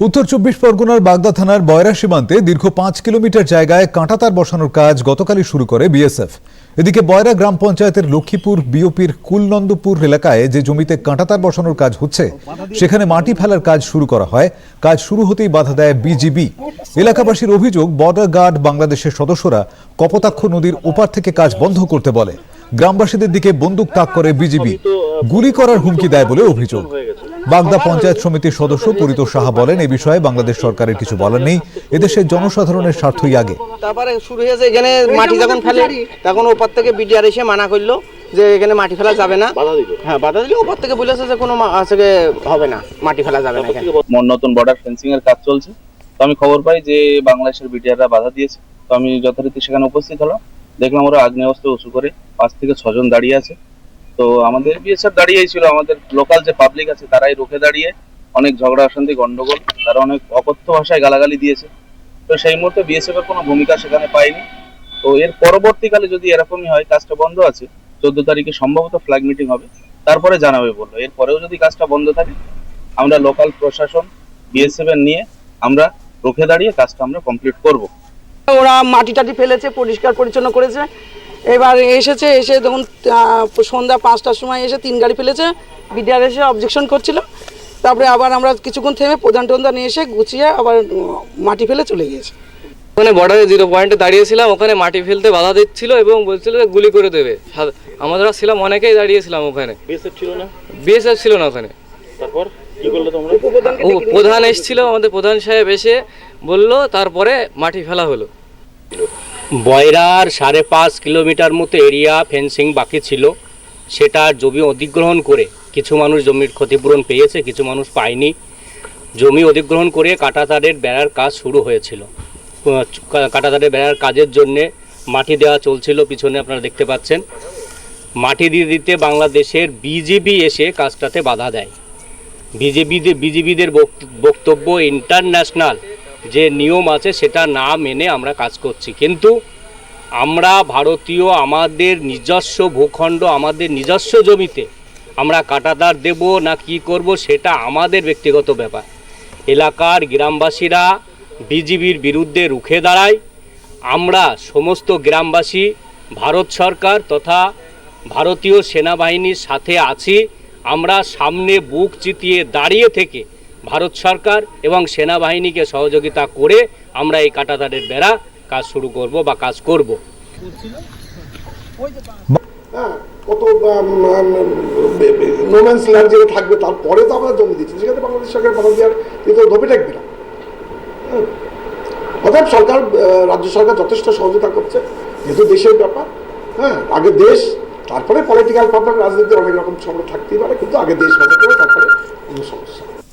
উত্তর চব্বিশ পরগনার বাগদা থানার বয়রা সীমান্তে দীর্ঘ পাঁচ কিলোমিটার জায়গায় কাঁটাতার বসানোর কাজ গতকালই শুরু করে বিএসএফ। এদিকে বয়রা গ্রাম পঞ্চায়েতের লক্ষ্মীপুর, বিওপির কুলনন্দপুর এলাকায় যে জমিতে কাঁটাতার বসানোর কাজ হচ্ছে, সেখানে মাটি ফেলার কাজ শুরু করা হয়। কাজ শুরু হতেই বাধা দেয় বিজিবি। এলাকাবাসীর অভিযোগ, বর্ডার গার্ড বাংলাদেশের সদস্যরা কপোতাক্ষ নদীর ওপার থেকে কাজ বন্ধ করতে বলে। গ্রামবাসীদের দিকে বন্দুক তাক করে বিজিবি। গুলি করার হুমকি দেয় বলে অভিযোগ। বাগদা পঞ্চায়েত সমিতির সদস্য পরিতোষ সাহা বলেন এ বিষয়ে বাংলাদেশ সরকারের কিছু বলার নেই। এদেশের জনসাধারণের স্বার্থই আগে তারপরে শুরু হয়েছে এখানে মাটি যখন ফেলে তখন ওপর থেকে বিডিআর এসে মানা করল যে এখানে মাটি ফেলা যাবে না। বাধা হ্যাঁ বাধা দিলে ওপর থেকে বলেছে যে কোনো যে হবে না মাটি ফেলা যাবে না এখানে। নতুন বর্ডার ফেন্সিং এর কাজ চলছে। তো আমি খবর পাই যে বাংলাদেশের বিটিআররা বাধা দিয়েছে। তো আমি যথারীতি সেখানে উপস্থিত হলাম। দেখলাম ওরা আগ্নেয়াস্ত্র উঁচু করে পাঁচ থেকে ছজন দাঁড়িয়ে আছে। তো আমাদের বিএসএফ দাঁড়িয়েই ছিল আমাদের লোকাল যে পাবলিক আছে তারাই রুখে দাঁড়িয়ে অনেক ঝগড়া অশান্তি, গন্ডগোল, তারা অনেক অকথ্য ভাষায় গালাগালি দিয়েছে। তো সেই মুহূর্তে বিএসএফ এর কোনো ভূমিকা সেখানে পাইনি তো এর পরবর্তীকালে যদি এরকমই হয়, কাজটা বন্ধ আছে, চোদ্দ তারিখে সম্ভবত ফ্ল্যাগ মিটিং হবে, তারপরে জানাবে বলল। এরপরেও যদি কাজটা বন্ধ থাকে, আমরা লোকাল প্রশাসন বিএসএফ এর নিয়ে আমরা রুখে দাঁড়িয়ে কাজটা আমরা কমপ্লিট করব। ওরা মাটি টাটি ফেলেছে, পরিষ্কার পরিচ্ছন্ন করেছে। এবার এসেছে এসে তখন সন্ধ্যা পাঁচটার সময় এসে তিন গাড়ি ফেলেছে বিডিআর এসে অবজেকশন করছিল। তারপরে আবার আমরা কিছুক্ষণ থেমে প্রধান টধান এসে গুছিয়ে আবার মাটি ফেলে চলে গিয়েছে। ওখানে বর্ডারে জিরো পয়েন্টে দাঁড়িয়েছিলাম ওখানে মাটি ফেলতে বাধা দিচ্ছিল এবং বলছিল যে গুলি করে দেবে। আমরা ছিলাম অনেকেই দাঁড়িয়েছিলাম ওখানে। বিএসএফ ছিল না? ওখানে। তারপর কি করলে তোমরা? ও প্রধান এসেছিল আমাদের প্রধান সাহেব এসে বলল তারপরে মাটি ফেলা হলো। বয়রার সাড়ে পাঁচ কিলোমিটার মতো এরিয়া ফেন্সিং বাকি ছিল। সেটা জমি অধিগ্রহণ করে কিছু মানুষ জমির ক্ষতিপূরণ পেয়েছে, কিছু মানুষ পায়নি। জমি অধিগ্রহণ করে কাঁটাতারের বেড়ার কাজ শুরু হয়েছিল। কাঁটাতারের বেড়ার কাজের জন্যে মাটি দেওয়া চলছিল, পিছনে আপনারা দেখতে পাচ্ছেন। মাটি দিয়ে দিতে বাংলাদেশের বিজেপি এসে কাজটাতে বাধা দেয়। বিজেপিদের বিজেপিদের বক্তব্য ইন্টারন্যাশনাল যে নিয়ম আছে সেটা না মেনে আমরা কাজ করছি। কিন্তু আমরা ভারতীয়, আমাদের নিজস্ব ভূখণ্ড, আমাদের নিজস্ব জমিতে আমরা কাটাতার দেব না কি করব সেটা আমাদের ব্যক্তিগত ব্যাপার। এলাকার গ্রামবাসীরা বিজিবির বিরুদ্ধে রুখে দাঁড়ায়। আমরা সমস্ত গ্রামবাসী, ভারত সরকার তথা ভারতীয় সেনাবাহিনীর সাথে আছি। আমরা সামনে বুক চিতিয়ে দাঁড়িয়ে থেকে ভারত সরকার এবং সেনাবাহিনীকে সহযোগিতা করে আমরা এই কাটাতারের বেড়া কাজ শুরু করব বা কাজ করব। হ্যাঁ কত নোম্যান্স ল্যান্ড যেটা থাকবে, তারপরে তো আমরা জমি দিচ্ছি। সেখানে বাংলাদেশ সরকার বাধা দেওয়ার কিন্তু ধোপে থাকবে না। হ্যাঁ। অর্থাৎ সরকার রাজ্য সরকার যথেষ্ট সহযোগিতা করছে, যেহেতু দেশের ব্যাপার। হ্যাঁ আগে দেশ, তারপরে পলিটিক্যাল প্রবলেম রাজনীতি অনেক রকম সমস্যা থাকতেই পারে, কিন্তু আগে দেশ হবে, তারপরে অন্য সমস্যা